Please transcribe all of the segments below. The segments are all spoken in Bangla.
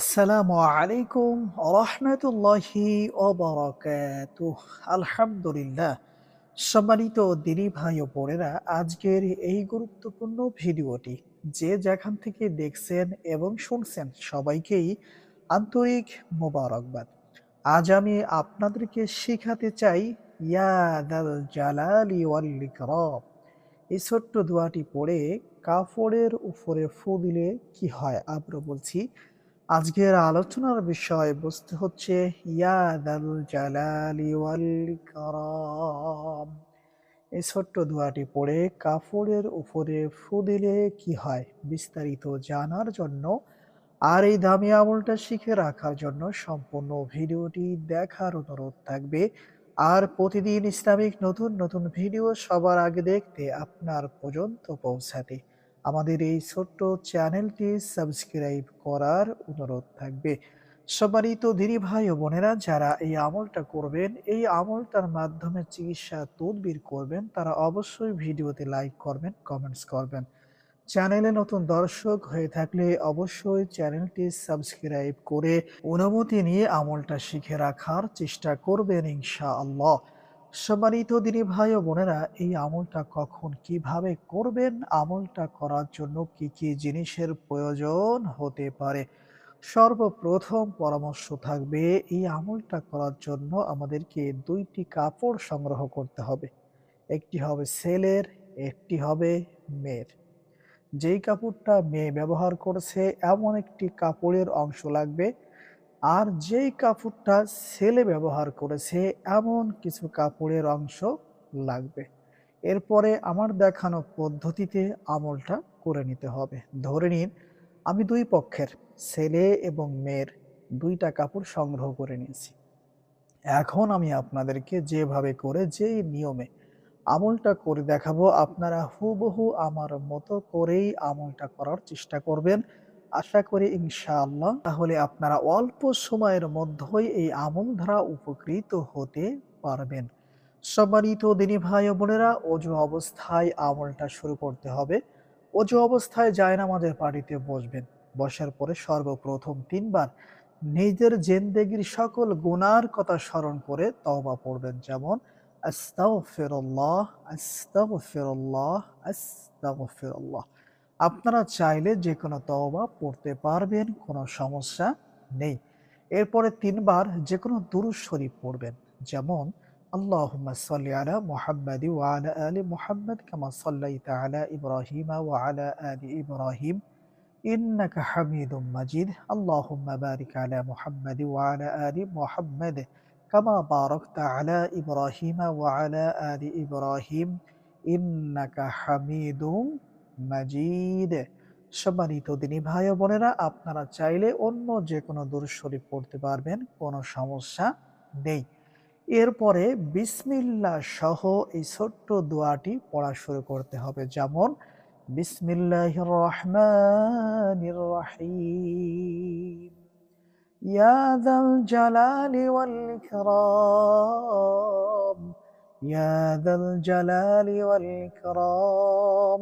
আসসালামু আলাইকুম রহমতুল্লাহি ওবরাকাতুহ। আলহামদুলিল্লাহ। সম্মানিত দিনী ভাই ও বোনেরা, আজকের এই গুরুত্বপূর্ণ ভিডিওটি যে যেখান থেকে দেখছেন এবং শুনছেন সবাইকেই আন্তরিক মোবারকবাদ। আজ আমি আপনাদেরকে শেখাতে চাই ইয়াদাল জালালি ওয়াল ইকরাম। এই ছোট্ট দোয়াটি পড়ে কাপড়ের উপরে ফু দিলে কি হয়? আবারও বলছি আজকের আলোচনার বিষয় বস্তু হচ্ছে ইয়াদাল জালালি ওয়াল ইকরাম এই ছোট্ট দোয়াটি পড়ে কাপড়ের উপরে ফু দিলে কি হয় বিস্তারিত জানার জন্য আর এই দামি আমলটা শিখে রাখার জন্য সম্পূর্ণ ভিডিওটি দেখার অনুরোধ থাকবে। আর প্রতিদিন ইসলামিক নতুন নতুন ভিডিও সবার আগে দেখতে আপনার পর্যন্ত পৌঁছাতে আমাদের এই ছোট্ট চ্যানেলটি সাবস্ক্রাইব করার অনুরোধ থাকবে। সম্মানিত দিদি ভাই ও বোনেরা, যারা এই আমলটা করবেন, এই আমলটার মাধ্যমে চিকিৎসা তদবির করবেন, তারা অবশ্যই ভিডিওতে লাইক করবেন, কমেন্টস করবেন। চ্যানেলে নতুন দর্শক হয়ে থাকলে অবশ্যই চ্যানেলটি সাবস্ক্রাইব করে অনুমতি নিয়ে আমলটা শিখে রাখার চেষ্টা করবেন ইনশাআল্লাহ। সম্মানিত দিনী ভাই ও বোনেরা, এই আমলটা কখন কীভাবে করবেন? আমলটা করার জন্য কি কি জিনিসের প্রয়োজন হতে পারে? সর্বপ্রথম পরামর্শ থাকবে, এই আমলটা করার জন্য আমাদেরকে দুইটি কাপড় সংগ্রহ করতে হবে। একটি হবে ছেলের, একটি হবে মেয়ের। যেই কাপড়টা মেয়ে ব্যবহার করছে, এমন একটি কাপড়ের অংশ লাগবে আর যেই কাপড়টা ছেলে ব্যবহার করেছে, এমন কিছু কাপড়ের অংশ লাগবে। এরপরে আমার দেখানো পদ্ধতিতে আমলটা করে নিতে হবে। ধরে নিন, আমি দুই পক্ষের, ছেলে এবং মেয়ের, দুইটা কাপড় সংগ্রহ করে নিয়েছি। এখন আমি আপনাদেরকে যেভাবে করে যেই নিয়মে আমলটা করে দেখাবো, আপনারা হুবহু আমার মতো করেই আমলটা করার চেষ্টা করবেন। আশা করি ইনশাআল্লাহ তাহলে আপনারা অল্প সময়ের মধ্যেই এই আমল ধারা উপকৃত হতে পারবেন। সম্মানিত দিনী ভাই বোনেরা, অজু অবস্থায় আমলটা শুরু করতে হবে। অজু অবস্থায় যায় আমাদের পার্টিতে বসবেন। বসার পরে সর্বপ্রথম তিনবার নিজের জেন্দেগির সকল গুনার কথা স্মরণ করে তওবা পড়বেন। যেমন, আস্তাগফিরুল্লাহ আস্তাগফিরুল্লাহ আস্তাগফিরুল্লাহ। আপনারা চাইলে যে কোনো তওবা পড়তে পারবেন, কোনো সমস্যা নেই। এরপরে তিনবার যে কোনো দুরুজ শরীফ পড়বেন। যেমন, আল্লাহুম্মা সাল্লি আলা মুহাম্মাদি ওয়া আলা আলি মুহাম্মদ কামা সাল্লাইতা আলা ইব্রাহিম ওয়া আলা আলি ইব্রাহিম। ইন্নাকা হামিদুম মাজিদ। আল্লাহুম্মা বারিক আলা মুহাম্মাদি ওয়া আলা আলি মুহাম্মদ কামা বারাকতা আলা ইব্রাহিম ওয়া আলা আলি ইব্রাহিম। ইন্নাকা হামিদুম মাজিদ সম্মানিত দিনী ভাই বোনেরা আপনারা চাইলে অন্য যে কোনো দূর শরীফ পড়তে পারবেন কোনো সমস্যা নেই এরপরে বিসমিল্লা সহ এই ছোট্ট দোয়াটি পড়া শুরু করতে হবে যেমন বিসমিল্লাহ রহমান রহিম يا ذا الجلال والإكرام يا ذا الجلال والإكرام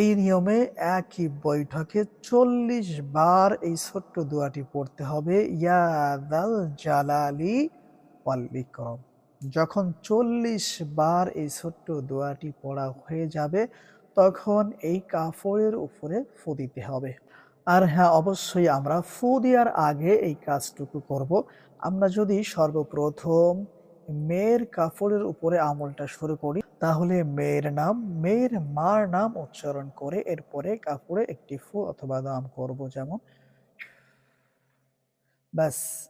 এই নিয়মে একই বৈঠকে চল্লিশ বার এই ছোট্ট দোয়াটি পড়তে হবে ইয়াদাল জালালি ওয়াল্লিকরম যখন চল্লিশ বার এই ছোট্ট দোয়াটি পড়া হয়ে যাবে, তখন এই কাপড়ের উপরে ফু দিতে হবে। আর হ্যাঁ অবশ্যই আমরা ফু দেওয়ার আগে এই কাজটুকু করব। আমরা যদি সর্বপ্রথম মেয়ের কাপড়ের উপরে আমলটা শুরু করি। তাহলে মেয়ের নাম, মেয়ের মার নাম উচ্চারণ করে এরপরে কাপড়ে একটি ফু অথবা দাম করব যেমন। ব্যাস,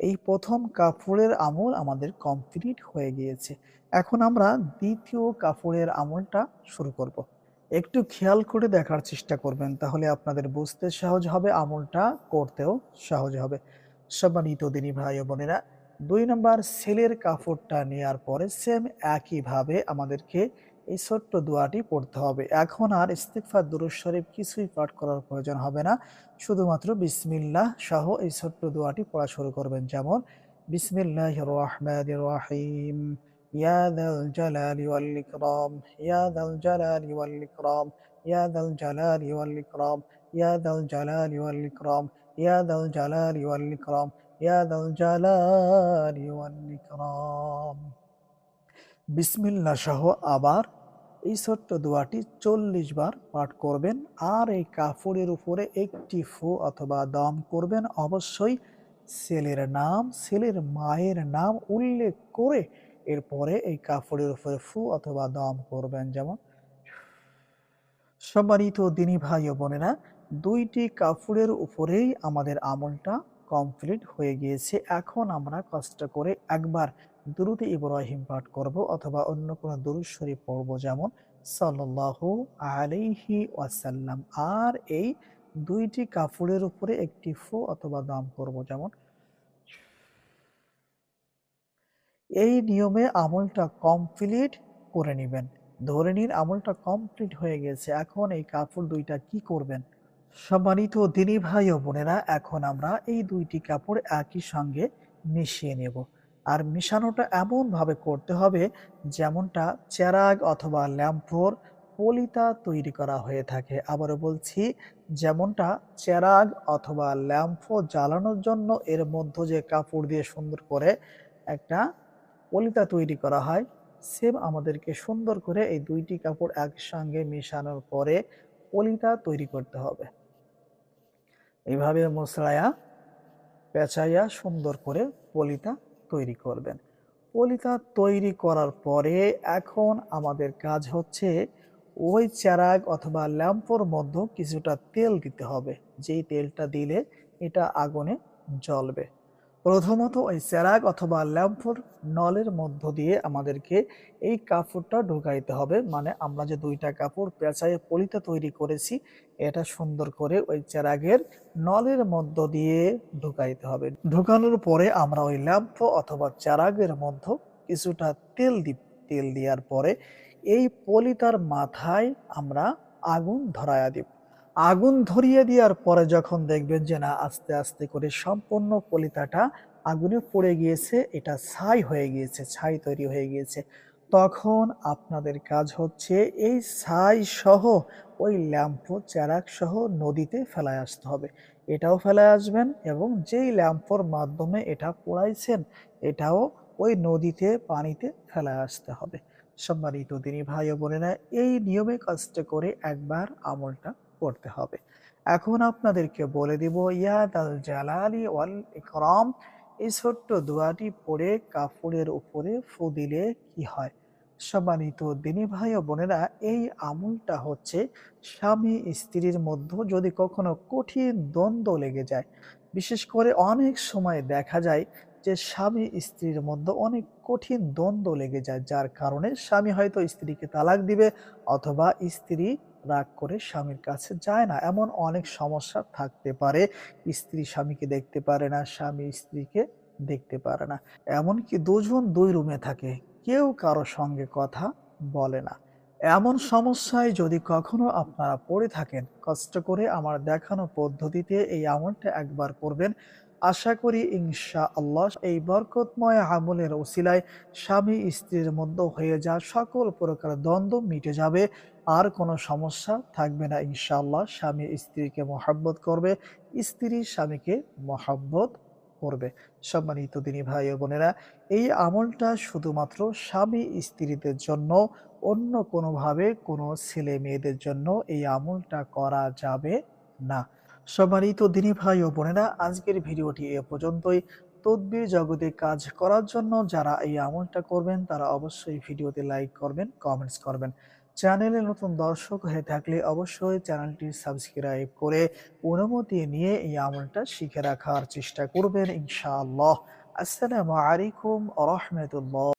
এই প্রথম কাপড়ের আমল আমাদের কমপ্লিট হয়ে গিয়েছে। এখন আমরা দ্বিতীয় কাপড়ের আমলটা শুরু করব। একটু খেয়াল করে দেখার চেষ্টা করবেন, তাহলে আপনাদের বুঝতে সহজ হবে, আমলটা করতেও সহজ হবে। সম্মানিত দিনী ভাই বোনেরা দুই নম্বর সেলের কাপড়টা নেওয়ার পরে সেম একইভাবে আমাদেরকে এই ছোট্ট দোয়াটি পড়তে হবে। এখন আর ইস্তিকফার দুরুজ শরীফ কিছুই পাঠ করার প্রয়োজন হবে না। শুধুমাত্র বিসমিল্লাহ সহ এই ছোট্ট দোয়াটি পড়া শুরু করবেন। যেমন বিসমিল্লাহ রহমান রহিম ইয়াদাল জালালি ওয়াল ইকরাম ইয়াদাল জালালি ইয়াদ ইকরাম ইয়াদাল জালালি ওয়াল ইকরাম ইয়াদাল জালালি ওয়াল ইকরাম ইয়াদাল জালালি ওয়াল ইকরাম يا ذا الجلال والإكرام বিসমিল্লা সহ আবার এই ছোট্ট দোয়াটি চল্লিশ বার পাঠ করবেন আর এই কাপড়ের উপরে একটি ফু অথবা দম করবেন অবশ্যই ছেলের নাম ছেলের মায়ের নাম উল্লেখ করে এরপরে এই কাপড়ের উপরে ফু অথবা দম করবেন যেমন সম্মানিত দিনী ভাই ও বোনেরা দুইটি কাপড়ের উপরেই আমাদের আমলটা কমপ্লিট হয়ে গিয়েছে। এখন আমরা কষ্ট করে একবার দুরুদ ইব্রাহিম পাঠ করব অথবা অন্য কোনো দুরুদ শরীফ পড়ব যেমন সাল্লাল্লাহু আলাইহি ওয়াসাল্লাম। আর এই দুইটি কাপড়ের উপরে একটি ফু অথবা দাম করব যেমন এই নিয়মে আমলটা কমপ্লিট করে নেবেন। ধরে নিন আমলটা কমপ্লিট হয়ে গেছে। এখন এই কাপড় দুইটা কি করবেন? সম্মানিত দিনী ভাই ও বোনেরা, এখন আমরা এই দুইটি কাপড় একই সঙ্গে মিশিয়ে নেব। আর মিশানোটা এমনভাবে করতে হবে, যেমনটা চেরাগ অথবা ল্যাম্পোর পলিতা তৈরি করা হয়ে থাকে। আবারও বলছি, যেমনটা চেরাগ অথবা ল্যাম্পো জ্বালানোর জন্য এর মধ্যে যে কাপড় দিয়ে সুন্দর করে একটা পলিতা তৈরি করা হয়, সেম আমাদেরকে সুন্দর করে এই দুইটি কাপড় একসঙ্গে মেশানোর পরে পলিতা তৈরি করতে হবে। এইভাবে মশলায়া পেঁচাইয়া সুন্দর করে পলিতা তৈরি করবেন। পলিতা তৈরি করার পরে এখন আমাদের কাজ হচ্ছে ওই চারাগ অথবা ল্যাম্পোর মধ্যে কিছুটা তেল দিতে হবে। যেই তেলটা দিলে এটা আগুনে জ্বলবে। প্রথমত ওই চেরাগ অথবা ল্যাম্পোর নলের মধ্য দিয়ে আমাদেরকে এই কাপড়টা ঢোকাইতে হবে। মানে আমরা যে দুইটা কাপড় পেঁচাইয়ে পলিতে তৈরি করেছি, এটা সুন্দর করে ওই চেরাগের নলের মধ্য দিয়ে ঢুকাইতে হবে। ঢুকানোর পরে আমরা ওই ল্যাম্প অথবা চেরাগের মধ্য কিছুটা তেল দি, তেল দেওয়ার পরে এই পলিতার মাথায় আমরা আগুন ধরাইয়া দিব। আগুন ধরিয়ে দেওয়ার পরে যখন দেখবেন যে না, আস্তে আস্তে করে সম্পূর্ণ পলিতাটা আগুনে পড়ে গিয়েছে, এটা ছাই হয়ে গিয়েছে, ছাই তৈরি হয়ে গিয়েছে, তখন আপনাদের কাজ হচ্ছে এই ছাই সহ ওই ল্যাম্প চেরাক সহ নদীতে ফেলায় আসতে হবে। এটাও ফেলায় আসবেন এবং যেই ল্যাম্পর মাধ্যমে এটা পোড়াইছেন, এটাও ওই নদীতে, পানিতে ফেলায় আসতে হবে। সম্মানিত দিনী ভাই বোনেরা, এই নিয়মে কাজটা করে একবার আমলটা করতে হবে। এখন আপনাদেরকে বলে দিব ইয়াদ আল জালালি ওয়াল ইকরাম, এই ছোট্ট দোয়াটি পড়ে কাপড়ের উপরে ফু দিলে কি হয়? সম্মানিত দিনী ভাই ও বোনেরা, এই আমলটা হচ্ছে স্বামী স্ত্রীর মধ্যে যদি কখনো কঠিন দ্বন্দ্ব লেগে যায়। বিশেষ করে অনেক সময় দেখা যায় যে স্বামী স্ত্রীর মধ্যে অনেক কঠিন দ্বন্দ্ব লেগে যায়, যার কারণে স্বামী হয়তো স্ত্রীকে তালাক দিবে অথবা স্ত্রী রাগ করে স্বামীর কাছে যায় না। এমন অনেক সমস্যা থাকতে পারে। স্ত্রী স্বামীকে দেখতে পারে না, স্বামী স্ত্রীকে দেখতে পারে না। এমনকি দুজন দুই রুমে থাকে, কেউ কারও সঙ্গে কথা বলে না। এমন সমস্যায় যদি কখনো আপনারা পড়ে থাকেন, কষ্ট করে আমার দেখানো পদ্ধতিতে এই আমলটা একবার করবেন। আশা করি ইনশা আল্লাহ এই বরকতময় আমলের ওসিলায় স্বামী স্ত্রীর মধ্যে হয়ে যা সকল প্রকার দ্বন্দ্ব মিটে যাবে। আর কোনো সমস্যা থাকবে না, ইনশাআল্লাহ। স্বামী স্ত্রীকে মহাব্বত করবে, স্ত্রী স্বামীকে মহাব্বত করবে। সম্মানিত দিনী ভাই বোনেরা, এই আমলটা শুধুমাত্র স্বামী স্ত্রীদের জন্য, অন্য কোনোভাবে কোনো ছেলে মেয়েদের জন্য এই আমলটা করা যাবে না। সম্মানিত দিনী ভাই ও বোনেরা, আজকের ভিডিওটি এ পর্যন্তই। তদবির জগতে কাজ করার জন্য যারা এই আমলটা করবেন, তারা অবশ্যই ভিডিওতে লাইক করবেন, কমেন্টস করবেন। চ্যানেলে নতুন দর্শক হয়ে থাকলে অবশ্যই চ্যানেলটি সাবস্ক্রাইব করে অনুমতি নিয়ে এই আমলটা শিখে রাখার চেষ্টা করবেন, ইনশাআল্লাহ। আসসালামু আলাইকুম রহমতুল্লাহ।